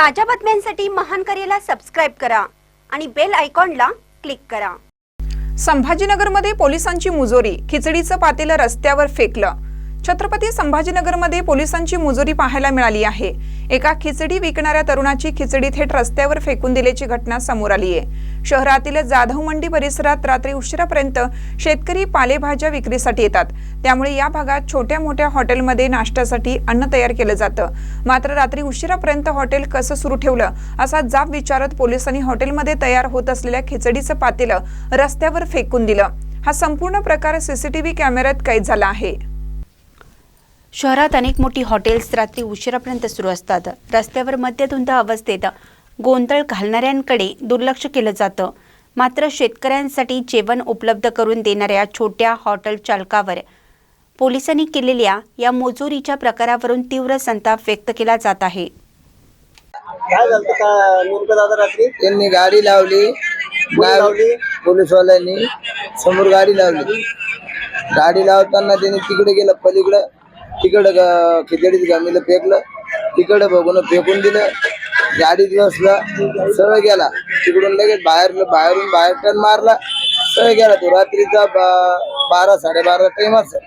ताज्या बातम्यांसाठी महान करेला सबस्क्राईब करा आणि बेल आयकॉनला क्लिक करा. संभाजीनगरमध्ये पोलिसांची मुजोरी खिचडीचं पातेलं रस्त्यावर फेकलं. छत्रपती संभाजीनगरमध्ये पोलिसांची मुजोरी पाहायला मिळाली आहे. एका खिचडी विकणाऱ्या तरुणाची खिचडी थेट रस्त्यावर फेकून दिल्याची घटना समोर आली आहे. शहरातील जाधव मंडी परिसरात रात्री उशिरापर्यंत शेतकरी पालेभाज्या विक्रीसाठी येतात. त्यामुळे या भागात छोट्या मोठ्या हॉटेलमध्ये नाश्त्यासाठी अन्न तयार केलं जातं. मात्र रात्री उशिरापर्यंत हॉटेल कसं सुरू ठेवलं असा जाब विचारत पोलिसांनी हॉटेलमध्ये तयार होत असलेल्या खिचडीचं पातेलं रस्त्यावर फेकून दिलं. हा संपूर्ण प्रकार सीसीटीव्ही कॅमेऱ्यात कैद झाला आहे. शहरात अनेक मोठी हॉटेल्स रात्री उशिरापर्यंत सुरू असतात. रस्त्यावर मध्यधुंद अवस्थेत गोंधळ घालणाऱ्यांकडे दुर्लक्ष केलं जातं. मात्र शेतकऱ्यांसाठी जेवण उपलब्ध करून देणाऱ्या छोट्या हॉटेल चालकावर पोलिसांनी केलेल्या या मोजुरीच्या प्रकारावरून तीव्र संताप व्यक्त केला जात आहे. काय झालं का नेमकं दादा रात्री? त्यांनी गाडी लावली. लावली? पोलीसवाल्यांनी समोर गाडी लावली. गाडी लावताना त्यांनी तिकडे गेलं पलीकडं तिकडं खिचडीत गमीला फेकलं. तिकडं बघून फेकून दिलं. गाडीत बसला सरळ गेला. तिकडून लगेच बाहेर बाहेरून बाहेर टर्न मारला. सरळ गेला तो. रात्रीचा बा- बारा साडेबारा टाइम असेल.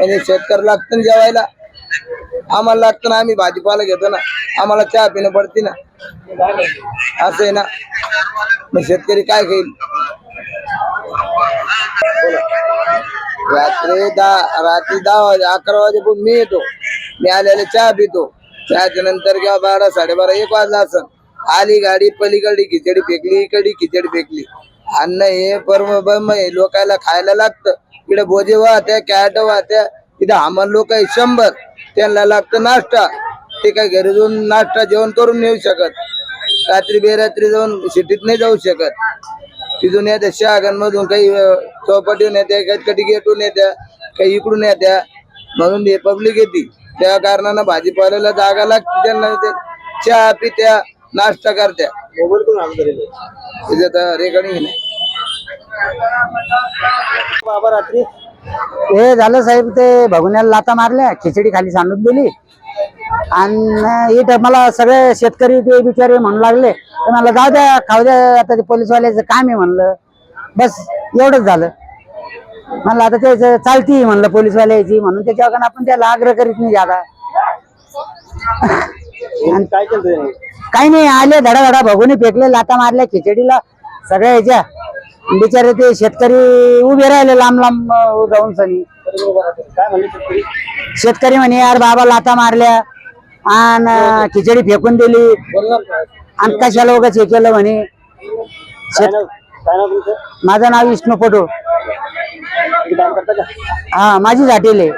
आणि शेतकरी लागतं ना जेवायला. आम्हाला लागतं ना आम्ही भाजीपाला घेतो ना. आम्हाला चहा पिणं पडते ना. असं आहे ना. मग शेतकरी काय खाईल? रात्री दहा रात्री दहा वाजे अकरा वाजेपर्यंत मी येतो. मी आलेले चहा पितो. चहाच्या नंतर किंवा बारा साडेबारा एक वाजला असं आली गाडी पलीकडे खिचडी फेकली इकडे खिचडी फेकली. अन्न हे परम बम हे लोकायला खायला लागतं. इकडे भोजे वाहत्या कॅट वाहत्या. इथं आम्हाला लोक आहे शंभर. त्यांना लागतं नाश्ता. ते काय घरी जाऊन नाश्ता जेवण करून नेऊ शकत. रात्री बेरात्री जाऊन सिटीत नाही जाऊ शकत. तिथून येत्या शहागण मधून काही चौपाटीहून येत्या काही कटी गेटून येत्या काही इकडून येत्या म्हणून हे पब्लिक येते. त्या कारणानं भाजीपाल्याला जागा लागते त्यांना ते चहा पित्या नाश्ता करत्या. मोबाईल कोण तरी रेकॉर्डिंग नाही बाबा रात्री? हे झालं साहेब ते भगुन्याला लाता मारल्या खिचडी खाली सांडून दिली. आणि इथं मला सगळे शेतकरी ते बिचारे म्हणू लागले. मला जाऊ द्या खाऊ द्या आता ते पोलीसवाल्याचं काम आहे म्हणलं. बस एवढंच झालं. म्हणलं आता ते चालती म्हणलं पोलीसवाल्याची म्हणून त्याच्यावर आपण त्याला आग्रह करीत नाही ज्यादा आणि काय केलं काही नाही आले धडा धडा भगुनी फेकले लाता मारल्या खिचडीला सगळ्या ह्याच्या बिचारे ते शेतकरी उभे राहिले लांब लांब जाऊन सनी. शेतकरी? म्हणे यार बाबा लाता मारल्या आणि खिचडी फेकून दिली. आणि कशाला उगाच हे केलं म्हणे? काय नाव काय नाव तुमचं? माझं नाव विष्णू पटो तुम्ही काम करता का? हा माझी झाटेल आहे.